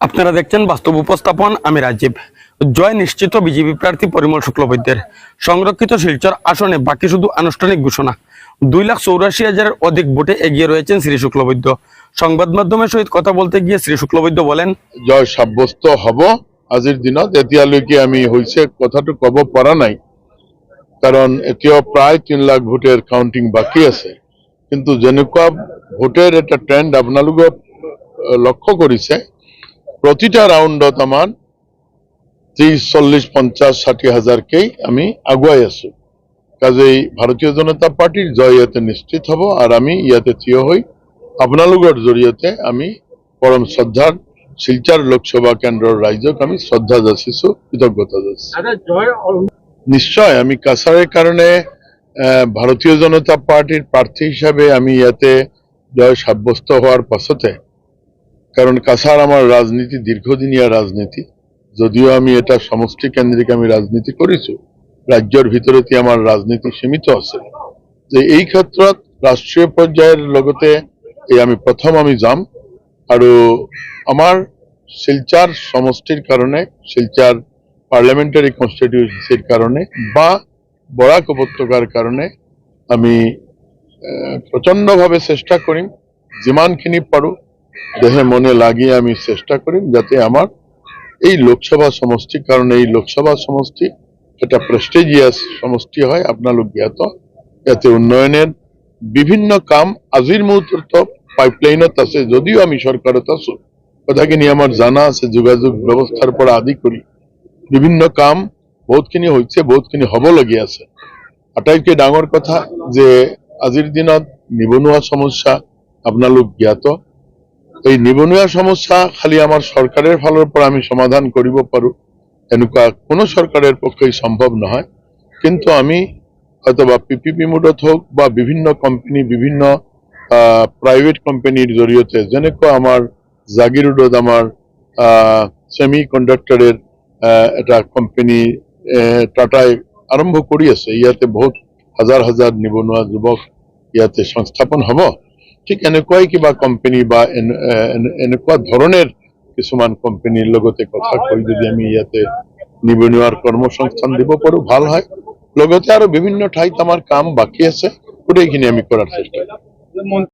আপনারা দেখছেন বাস্তব উপস্থাপন, আমি রাজীব। জয় নিশ্চিত, বিজেপি প্রার্থী পরিমল শুক্লবৈদ্যের। সংরক্ষিত শিলচর আসনে বাকি শুধু আনুষ্ঠানিক ঘোষণা। দুই লাখ চৌরাশি হাজারের অধিক ভোটে এগিয়ে রয়েছেন শ্রী শুক্লবৈদ্য। সংবাদ মাধ্যমের সহিত কথা বলতে গিয়ে শ্রী শুক্লবৈদ্য বলেন, জয় সাব্যস্ত হব আজিৰ দিনত। এতিয়ালৈকে আমি হৈছে কথাটো ক'ব পৰা নাই। কাৰণ এতিয়াও প্ৰায় তিন লাখ ভোটেৰ কাউণ্টিং বাকী আছে। কিন্তু যেনেকুৱা ভোটেৰ এটা ট্ৰেণ্ড আপোনালোকে লক্ষ্য কৰিছে প্ৰতিটা ৰাউণ্ডত আমাৰ ত্ৰিশ চল্লিশ পঞ্চাছ ষাঠি হাজাৰকেই আমি আগুৱাই আছো। কাজেই ভাৰতীয় জনতা পাৰ্টীৰ জয় ইয়াতে নিশ্চিত হ'ব আৰু আমি ইয়াতে থিয় হৈ আপোনালোকৰ জৰিয়তে আমি পৰম শ্ৰদ্ধাৰ শিলচাৰ লোকসভা কেন্দ্ৰৰ ৰাইজক আমি শ্ৰদ্ধা যাচিছো কৃতজ্ঞতা যাচিছো। নিশ্চয় আমি কাছাৰৰ কাৰণে ভাৰতীয় জনতা পাৰ্টীৰ প্ৰাৰ্থী হিচাপে আমি ইয়াতে জয় সাব্যস্ত হোৱাৰ পাছতে কাৰণ কাছাৰ আমাৰ ৰাজনীতি দীৰ্ঘদিনীয়া ৰাজনীতি যদিও আমি এটা সমষ্টি কেন্দ্ৰিক আমি ৰাজনীতি কৰিছো ৰাজ্যৰ ভিতৰতে আমাৰ ৰাজনীতি সীমিত আছে। যে এই ক্ষেত্ৰত ৰাষ্ট্ৰীয় পৰ্যায়ৰ লগতে এই আমি প্ৰথম আমি যাম, আৰু আমাৰ শিলচাৰ সমষ্টিৰ কাৰণে, শিলচাৰ পাৰ্লামেণ্টাৰী কনষ্টিটিউয়েন্সিৰ কাৰণে বা বৰাক উপত্যকাৰ কাৰণে আমি প্ৰচণ্ডভাৱে চেষ্টা কৰিম, যিমানখিনি পাৰোঁ। দেহে মনে লাগি আমি চেষ্টা কৰিম যাতে আমাৰ এই লোকসভা সমষ্টিৰ কাৰণে এই লোকসভা সমষ্টি এটা প্ৰেষ্টিজিয়াছ সমষ্টি হয়, আপোনালোক জ্ঞাত। ইয়াতে উন্নয়নের বিভিন্ন কাম আজিৰ মুহূৰ্তত পাইপলাইনত আছে, যদিও আমি চৰকাৰত আছো। কথাখিনি আমাৰ জানা আছে, যোগাযোগ ব্যৱস্থাৰ পৰা আদি কৰি বিভিন্ন কাম বহুতখিনি হৈছে বহুতখিনি হ'বলগীয়া আছে। আটাইতকৈ ডাঙৰ কথা যে আজিৰ দিনত নিবনুৱা সমস্যা আপোনালোক জ্ঞাত। এই নিবনুৱা সমস্যা খালি আমাৰ চৰকাৰৰ ফালৰ পৰা আমি সমাধান কৰিব পাৰোঁ এনেকুৱা কোনো চৰকাৰৰ পক্ষেই সম্ভৱ নহয়। কিন্তু আমি হয়তো বা পি পি মোডত হওক বা বিভিন্ন কোম্পানী বিভিন্ন প্ৰাইভেট কোম্পানীৰ জৰিয়তে যেনেকুৱা আমাৰ জাগিৰোডত আমাৰ ছেমি কণ্ডাক্টৰৰ এটা কোম্পানী টাটাই আৰম্ভ কৰি আছে। ইয়াতে বহুত হাজাৰ হাজাৰ নিবনুৱা যুৱক ইয়াতে সংস্থাপন হ'ব। ঠিক এনেকুৱাই কিবা কোম্পানী বা এনে- এনে- এনেকুৱা ধৰণৰ কিছুমান কোম্পানীৰ লগতে কথা কৈ যদি আমি ইয়াতে নিবনুৱাৰ কৰ্মসংস্থান দিব পাৰোঁ ভালো হয়। লগতে আৰু বিভিন্ন ঠাইত আমাৰ কাম বাকী আছে গোটেইখিনি আমি কৰাৰ চেষ্টা কৰিম।